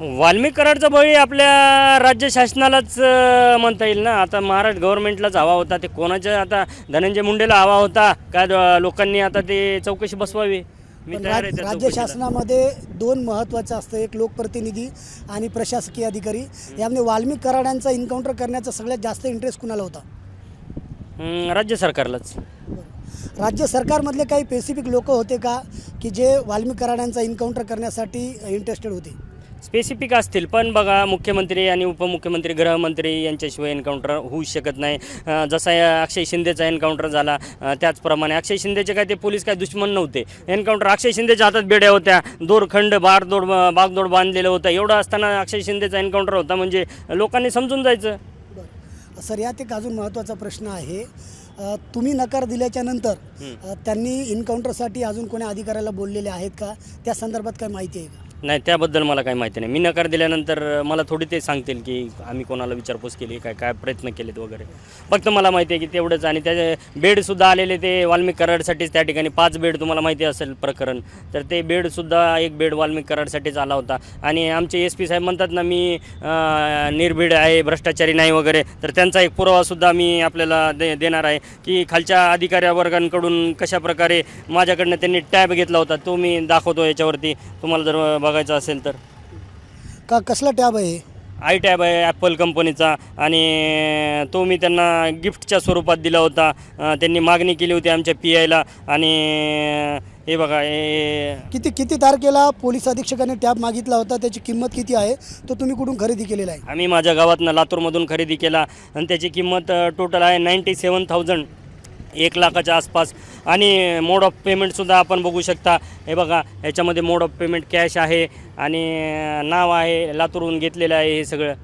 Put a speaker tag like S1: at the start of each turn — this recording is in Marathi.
S1: वाल्मिक कराडचा बळी आपल्या राज्य शासनालाच म्हणता येईल ना? आता महाराष्ट्र गव्हर्नमेंटलाच हवा होता. ते कोणाच्या आता धनंजय मुंडेला हवा होता? काय लोकांनी आता ते चौकशी बसवावी?
S2: राज्य. शासनामध्ये दोन महत्त्वाचं असतं. एक लोकप्रतिनिधी आणि प्रशासकीय अधिकारी. यामध्ये वाल्मिक कराडांचा एन्काउंटर करण्याचा सगळ्यात जास्त इंटरेस्ट कुणाला होता?
S1: राज्य सरकारलाच.
S2: राज्य सरकारमधले काही स्पेसिफिक लोक होते का? की जे वाल्मिक कराडांचा एन्काउंटर करण्यासाठी इंटरेस्टेड होते?
S1: स्पेसिफिक असतील पण बघा मुख्यमंत्री आणि उपमुख्यमंत्री गृहमंत्री यांच्याशिवाय एन्काउंटर होऊ शकत नाही. जसा अक्षय शिंदेचा एन्काउंटर झाला त्याचप्रमाणे अक्षय शिंदेचे काय ते पोलीस काय दुश्मन नव्हते. एन्काउंटर अक्षय शिंदेच्या हातात बेड्या होत्या. दोरखंड बारदोड बागदोड बांधलेलं होतं. एवढं असताना अक्षय शिंदेचा एन्काउंटर होता म्हणजे लोकांनी समजून जायचं.
S2: सर यात एक अजून महत्त्वाचा प्रश्न आहे. तुम्ही नकार दिल्याच्या नंतर त्यांनी एन्काउंटरसाठी अजून कोणी अधिकाऱ्याला बोललेले आहेत का? त्या संदर्भात काय माहिती आहे का?
S1: नाही त्याबद्दल मला काही माहिती नाही. मी नकार दिल्यानंतर मला थोडी ते सांगतील की आम्ही कोणाला विचारपूस केली काय काय प्रयत्न केलेत वगैरे. फक्त मला माहिती आहे की तेवढंच आणि त्याचे बेडसुद्धा आलेले ते वाल्मिक कराडसाठीच त्या ठिकाणी पाच बेड तुम्हाला माहिती असेल प्रकरण. तर ते बेडसुद्धा एक बेड वाल्मिक कराडसाठीच आला होता. आणि आमचे एस पी साहेब म्हणतात ना मी निर्भीड आहे भ्रष्टाचारी नाही वगैरे. तर त्यांचा एक पुरावासुद्धा मी आपल्याला दे देणार आहे की खालच्या अधिकाऱ्या वर्गांकडून कशा प्रकारे माझ्याकडनं त्यांनी टॅब घेतला होता तो मी दाखवतो याच्यावरती. तुम्हाला जर बघायचं असेल तर.
S2: का कसला टॅब आहे
S1: आय टॅब आहे ॲपल कंपनीचा. आणि तो मी त्यांना गिफ्टच्या स्वरूपात दिला होता. अं, त्यांनी मागणी केली होती आमच्या पी आयला आणि हे बघा हे
S2: किती किती तारखेला पोलीस अधीक्षकाने टॅब मागितला होता? त्याची किंमत किती आहे? तो तुम्ही कुठून खरेदी केलेला आहे?
S1: आम्ही माझ्या गावातनं लातूरमधून खरेदी केला. आणि त्याची किंमत टोटल आहे नाईंटी सेवन थाउजंड एक लाखाच्या आसपास. आणि मोड ऑफ पेमेंटसुद्धा आपण बघू शकता. हे बघा याच्यामध्ये मोड ऑफ पेमेंट कॅश आहे आणि नाव आहे लातूरहून घेतलेलं आहे हे सगळं.